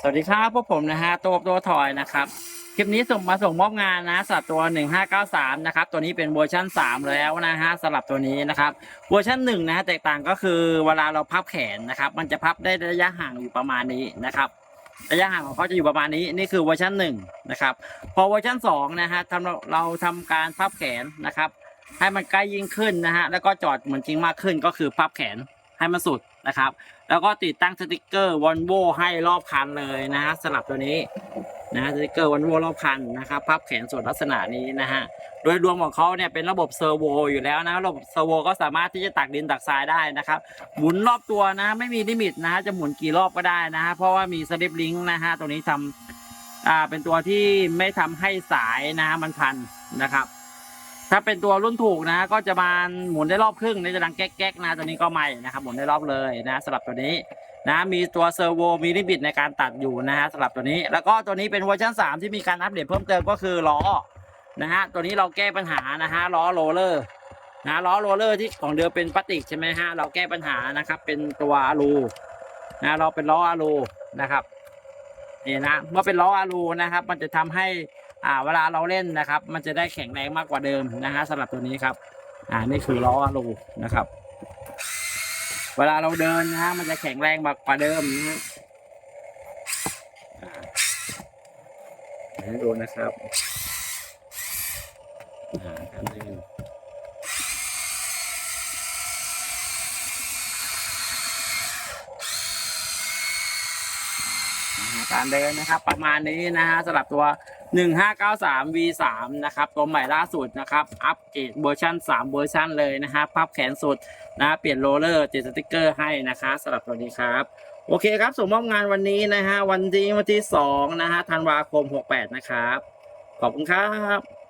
สวัสดีครับพวกผมนะฮะตัวตัวถอยนะครับคลิปนี้ส่งมาส่งมอบงานนะสัตว์ตัว 1593 นะครับ ตัวนี้เป็นเวอร์ชัน3 แล้วนะฮะสำหรับตัวนี้นะครับเวอร์ชัน1นะฮะแตกต่างก็คือเวลาเราพับแขนนะครับ มันจะพับได้ระยะห่างอยู่ประมาณนี้นะครับระยะห่างของเขาจะอยู่ประมาณนี้นี่คือเวอร์ชัน1นะครับพอเวอร์ชัน2นะฮะทำเราเราทำการพับแขนนะครับ ให้มันใกล้ยิ่งขึ้นนะฮะแล้วก็จอดเหมือนจริงมากขึ้นก็คือพับแขน ให้มันสุดนะครับ แล้วก็ติดตั้งสติกเกอร์วอลโวให้รอบคันเลยนะฮะสลับตัวนี้นะฮะสติกเกอร์วอลโวรอบคันนะครับพับแขนส่วนลักษณะนี้นะฮะโดยรวมของเขาเนี่ยเป็นระบบเซอร์โวอยู่แล้วนะระบบเซอร์โวก็สามารถที่จะตักดินตักทรายได้นะครับหมุนรอบตัวนะไม่มีลิมิตนะฮะจะหมุนกี่รอบก็ได้นะฮะเพราะว่ามีสลิปลิงก์นะฮะตัวนี้ทำอ่าเป็นตัวที่ไม่ทำให้สายนะฮะมันพันนะครับ ถ้าเป็นตัวรุ่นถูกนะ ก็จะมาหมุนได้รอบครึ่งในจะดังแก๊กๆนะตัวนี้ก็ไม่นะครับหมุนได้รอบเลยนะสำหรับตัวนี้นะมีตัวเซอร์โวมีลิมิตในการตัดอยู่นะฮะสำหรับตัวนี้ แล้วก็ตัวนี้เป็นเวอร์ชัน3 ที่มีการอัปเดตเพิ่มเติมก็คือล้อนะฮะตัวนี้เราแก้ปัญหานะฮะล้อโรลเลอร์นะล้อโรลเลอร์ที่ของเดิมเป็นพลาสติกใช่ไหมฮะเราแก้ปัญหานะครับ เป็นตัวอะลูนะเราเป็นล้ออะลูนะครับนี่นะเมื่อเป็นล้ออะลูนะครับ มันจะทำให้ อ่าเวลาเราเล่นนะครับ มันจะได้แข็งแรงมากกว่าเดิมนะฮะสำหรับตัวนี้ครับอ่านี่คือล้ออะลูนะครับ เวลาเราเดินนะฮะมันจะแข็งแรงมากกว่าเดิมนะฮะอ่าให้ดูนะครับอ่าการเดินการเดินนะครับ ประมาณนี้นะฮะสำหรับตัว 1593 V3 นะครับ ตัวใหม่ล่าสุดนะครับ อัปเกรดเวอร์ชัน3เวอร์ชันเลยนะฮะพับแขนสุดนะเปลี่ยนโรลเลอร์ติดสติกเกอร์ให้นะคะสำหรับตัวนี้ครับโอเคครับส่งมอบงานวันนี้นะฮะวันที่วันที่2นะฮะธันวาคม 68 นะครับ ขอบคุณครับ